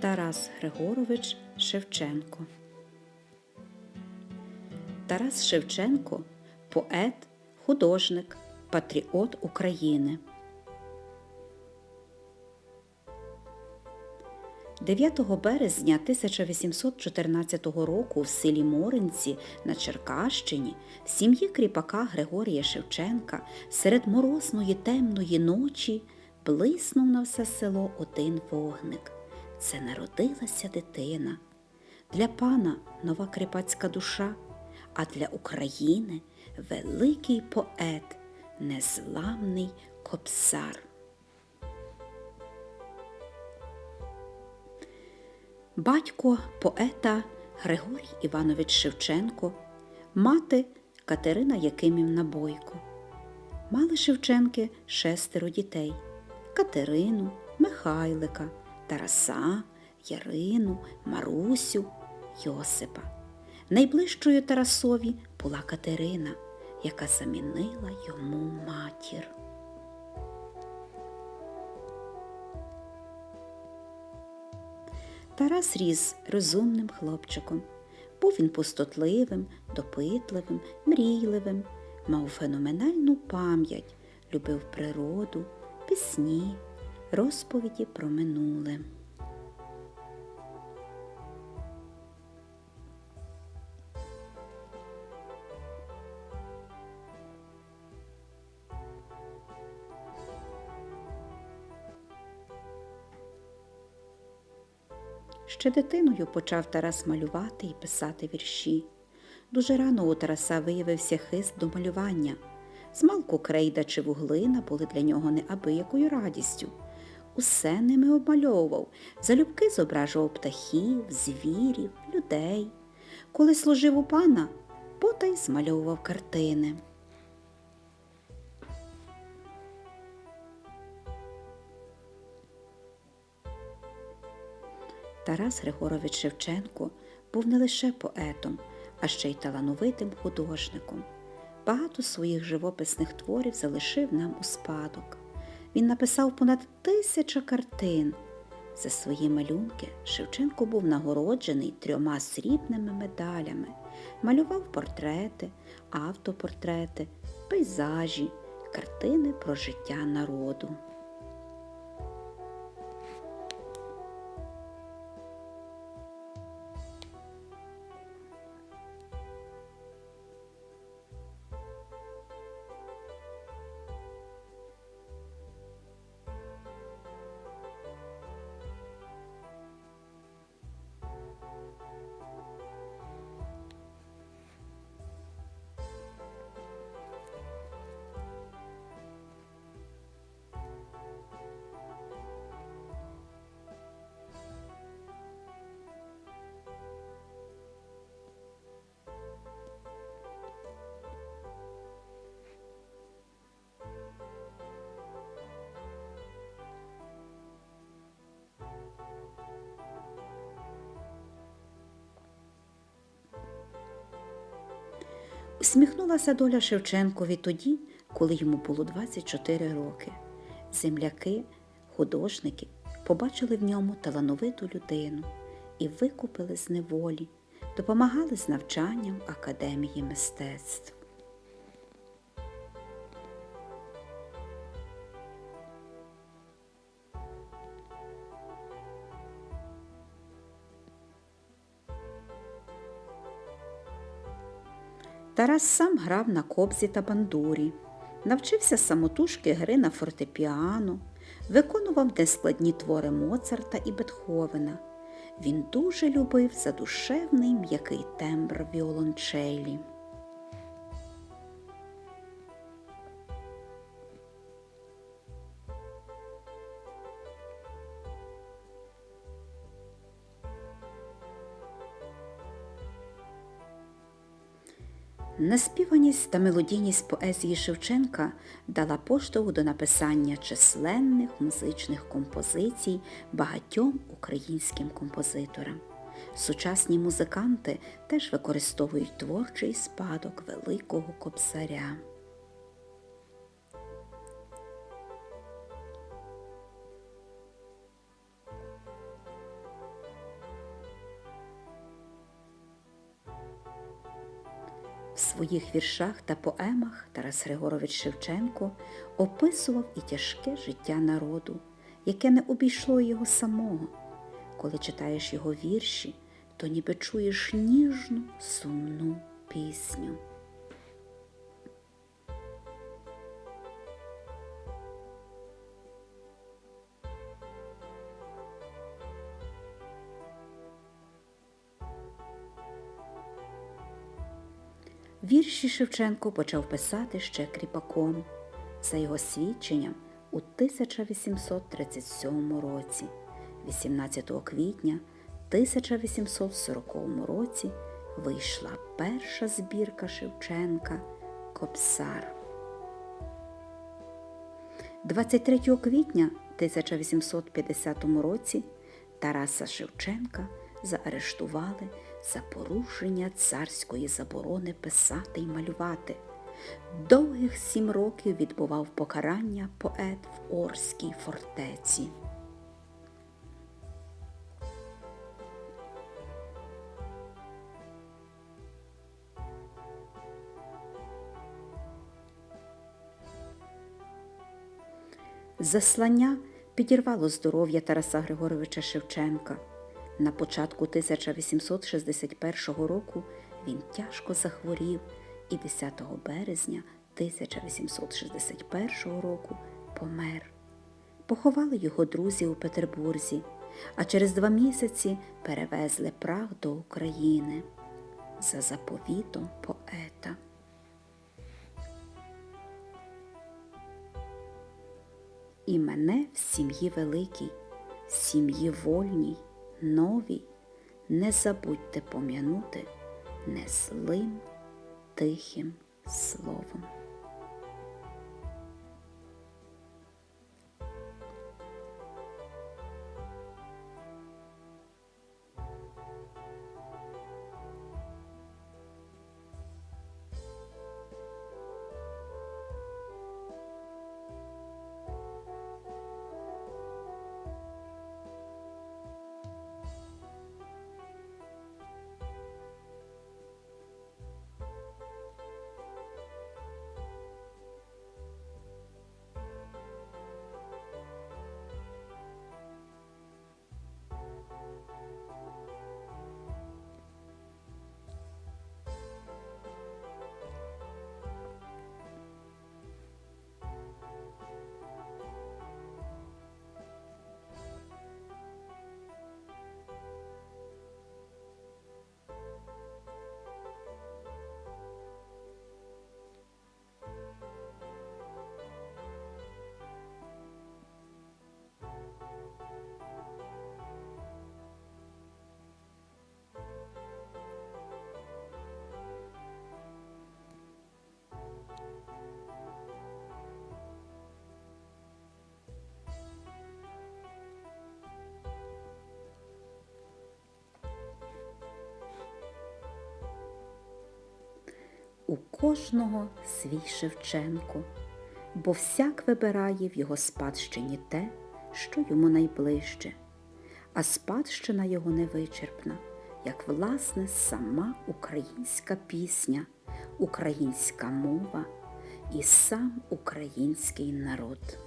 Тарас Григорович Шевченко. Тарас Шевченко поет, художник, патріот України. 9 березня 1814 року в селі Моринці на Черкащині в сім'ї кріпака Григорія Шевченка серед морозної темної ночі блиснув на все село один вогник. Це народилася дитина. Для пана нова кріпацька душа, а для України великий поет, незламний кобзар. Батько поета Григорій Іванович Шевченко, мати Катерина Якимівна Бойко. Мали Шевченки шестеро дітей Катерину, Михайлика, Тараса, Ярину, Марусю, Йосипа. Найближчою Тарасові була Катерина, яка замінила йому матір. Тарас ріс розумним хлопчиком. Був він пустотливим, допитливим, мрійливим, мав феноменальну пам'ять, любив природу, пісні, розповіді про минуле. Ще дитиною почав Тарас малювати і писати вірші. Дуже рано у Тараса виявився хист до малювання. Змалку крейда чи вуглина були для нього неабиякою радістю. Усе ними обмальовував, залюбки зображував птахів, звірів, людей. Коли служив у пана, потай змальовував картини. Тарас Григорович Шевченко був не лише поетом, а ще й талановитим художником. Багато своїх живописних творів залишив нам у спадок. Він написав понад тисяча картин. За свої малюнки Шевченко був нагороджений трьома срібними медалями, малював портрети, автопортрети, пейзажі, картини про життя народу. Усміхнулася доля Шевченкові тоді, коли йому було 24 роки. Земляки, художники побачили в ньому талановиту людину і викупили з неволі, допомагали з навчанням Академії мистецтв. Тарас сам грав на кобзі та бандурі, навчився самотужки гри на фортепіано, виконував нескладні твори Моцарта і Бетховена. Він дуже любив задушевний м'який тембр віолончелі. Неспіваність та мелодійність поезії Шевченка дала поштовх до написання численних музичних композицій багатьом українським композиторам. Сучасні музиканти теж використовують творчий спадок Великого Кобзаря. Своїх віршах та поемах Тарас Григорович Шевченко описував і тяжке життя народу, яке не обійшло його самого. Коли читаєш його вірші, то ніби чуєш ніжну, сумну пісню. Вірші Шевченко почав писати ще кріпаком, за його свідченням у 1837 році, 18 квітня 1840 році вийшла перша збірка Шевченка Кобсар. 23 квітня 1850 році Тараса Шевченка заарештували за порушення царської заборони писати й малювати. Довгих сім років відбував покарання поет в Орській фортеці. Заслання підірвало здоров'я Тараса Григоровича Шевченка. На початку 1861 року він тяжко захворів і 10 березня 1861 року помер. Поховали його друзі у Петербурзі, а через два місяці перевезли прах до України за заповітом поета. І мене в сім'ї великій, в сім'ї вольній, новій, не забудьте пом'янути неслим тихим словом. У кожного свій Шевченко, бо всяк вибирає в його спадщині те, що йому найближче, а спадщина його невичерпна, як власне сама українська пісня, українська мова і сам український народ.